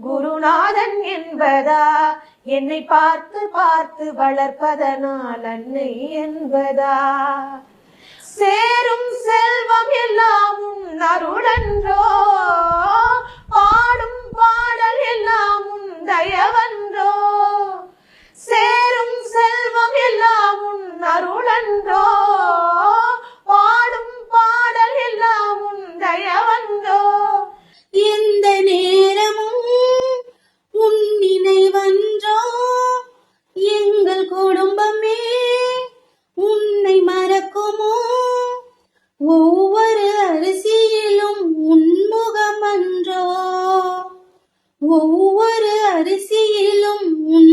குருநாதன் என்பதா? என்னை பார்த்து பார்த்து வளர்ப்பதனால் அன்னை என்பதா? சேரும் செல்வம் எல்லாம் உன் அருளன்றோ? பாடும் பாடல் எல்லாம் உன் தயவன் ஒவ்வொரு அரிசியிலும் உன்